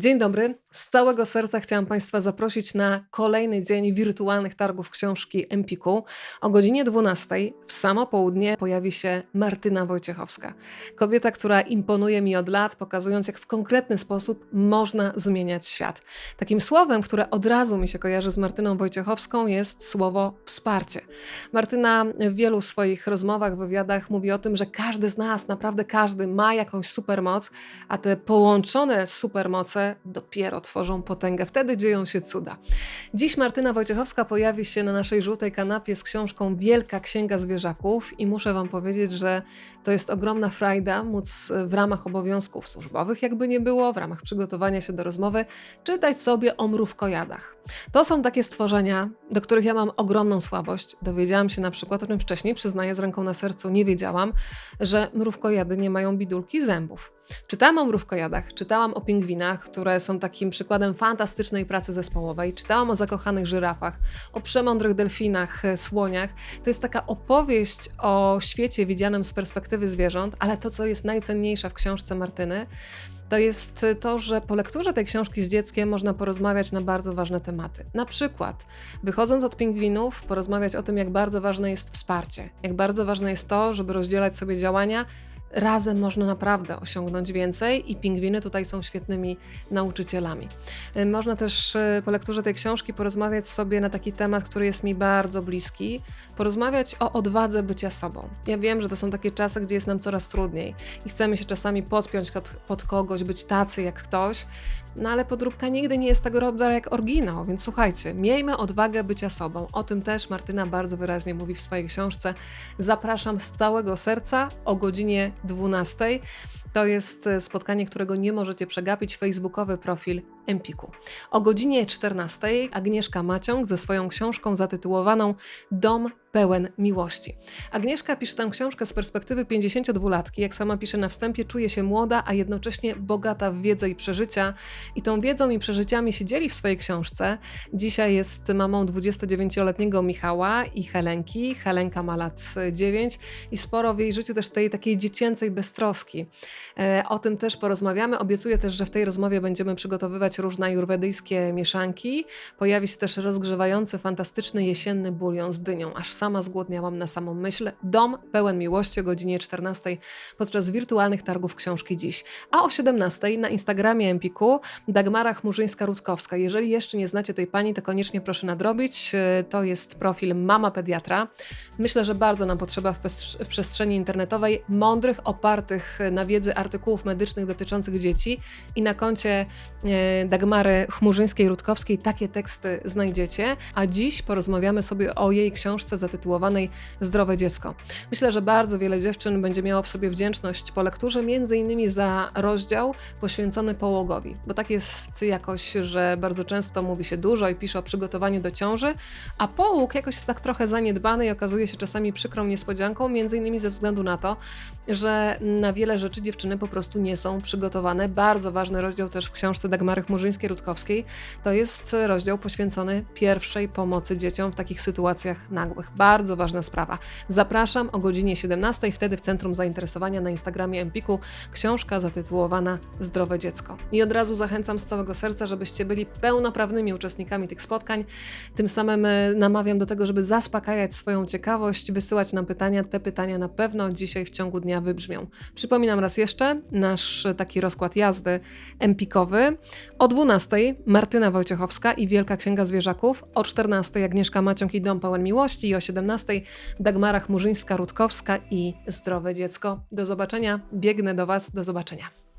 Dzień dobry. Z całego serca chciałam Państwa zaprosić na kolejny dzień wirtualnych targów książki Empiku. O godzinie 12 w samo południe pojawi się Martyna Wojciechowska. Kobieta, która imponuje mi od lat, pokazując jak w konkretny sposób można zmieniać świat. Takim słowem, które od razu mi się kojarzy z Martyną Wojciechowską jest słowo wsparcie. Martyna w wielu swoich rozmowach, wywiadach mówi o tym, że każdy z nas, naprawdę każdy ma jakąś supermoc, a te połączone supermoce dopiero tworzą potęgę. Wtedy dzieją się cuda. Dziś Martyna Wojciechowska pojawi się na naszej żółtej kanapie z książką Wielka Księga Zwierzaków i muszę Wam powiedzieć, że to jest ogromna frajda móc w ramach obowiązków służbowych, jakby nie było, w ramach przygotowania się do rozmowy, czytać sobie o mrówkojadach. To są takie stworzenia, do których ja mam ogromną słabość. Dowiedziałam się na przykład o tym wcześniej, przyznaję z ręką na sercu, nie wiedziałam, że mrówkojady nie mają bidulki zębów. Czytałam o mrówkojadach, czytałam o pingwinach, które są takim przykładem fantastycznej pracy zespołowej, czytałam o zakochanych żyrafach, o przemądrych delfinach, e, słoniach. To jest taka opowieść o świecie widzianym z perspektywy zwierząt, ale to, co jest najcenniejsze w książce Martyny, to jest to, że po lekturze tej książki z dzieckiem można porozmawiać na bardzo ważne tematy. Na przykład, wychodząc od pingwinów, porozmawiać o tym, jak bardzo ważne jest wsparcie, jak bardzo ważne jest to, żeby rozdzielać sobie działania razem można naprawdę osiągnąć więcej i pingwiny tutaj są świetnymi nauczycielami. Y, można też y, po lekturze tej książki porozmawiać sobie na taki temat, który jest mi bardzo bliski, porozmawiać o odwadze bycia sobą. Ja wiem, że to są takie czasy, gdzie jest nam coraz trudniej i chcemy się czasami podpiąć pod, pod kogoś, być tacy jak ktoś, no ale podróbka nigdy nie jest tego dobra jak oryginał, więc słuchajcie, miejmy odwagę bycia sobą. O tym też Martyna bardzo wyraźnie mówi w swojej książce. Zapraszam z całego serca o godzinie 12. To jest e, spotkanie, którego nie możecie przegapić. Facebookowy profil Empiku. O godzinie 14 Agnieszka Maciąg ze swoją książką zatytułowaną Dom pełen miłości. Agnieszka pisze tę książkę z perspektywy 52-latki. Jak sama pisze na wstępie, czuje się młoda, a jednocześnie bogata w wiedzę i przeżycia. I tą wiedzą i przeżyciami się dzieli w swojej książce. Dzisiaj jest mamą 29-letniego Michała i Helenki. Helenka ma lat 9 i sporo w jej życiu też tej takiej dziecięcej beztroski. E, o tym też porozmawiamy. Obiecuję też, że w tej rozmowie będziemy przygotowywać różne ajurwedyjskie mieszanki. Pojawi się też rozgrzewający, fantastyczny jesienny bulion z dynią. Aż sama zgłodniałam na samą myśl. Dom pełen miłości o godzinie 14 podczas wirtualnych targów książki dziś. A o 17 na Instagramie Empiku Dagmara Chmurzyńska-Rutkowska. Jeżeli jeszcze nie znacie tej pani, to koniecznie proszę nadrobić. To jest profil Mama Pediatra. Myślę, że bardzo nam potrzeba w, w przestrzeni internetowej mądrych, opartych na wiedzy artykułów medycznych dotyczących dzieci i na koncie e, Dagmary Chmurzyńskiej-Rutkowskiej takie teksty znajdziecie. A dziś porozmawiamy sobie o jej książce zatytułowanej Zdrowe dziecko. Myślę, że bardzo wiele dziewczyn będzie miało w sobie wdzięczność po lekturze, między innymi za rozdział poświęcony połogowi, bo tak jest jakoś, że bardzo często mówi się dużo i pisze o przygotowaniu do ciąży, a połóg jakoś jest tak trochę zaniedbany i okazuje się czasami przykrą niespodzianką, między innymi ze względu na to, że na wiele rzeczy dziewczyny po prostu nie są przygotowane. Bardzo ważny rozdział też w książce Dagmary Chmurzyńskiej-Rutkowskiej to jest rozdział poświęcony pierwszej pomocy dzieciom w takich sytuacjach nagłych. Bardzo ważna sprawa. Zapraszam o godzinie 17, wtedy w centrum zainteresowania na Instagramie Empiku książka zatytułowana Zdrowe dziecko. I od razu zachęcam z całego serca, żebyście byli pełnoprawnymi uczestnikami tych spotkań. Tym samym e, namawiam do tego, żeby zaspokajać swoją ciekawość, wysyłać nam pytania. Te pytania na pewno dzisiaj w ciągu dnia wybrzmią. Przypominam raz jeszcze nasz taki rozkład jazdy empikowy. O 12 Martyna Wojciechowska i Wielka Księga Zwierzaków, o 14 Agnieszka Maciąg i Dom pełen miłości i o 17 Dagmara Chmurzyńska-Rutkowska i Zdrowe Dziecko. Do zobaczenia, biegnę do Was, do zobaczenia.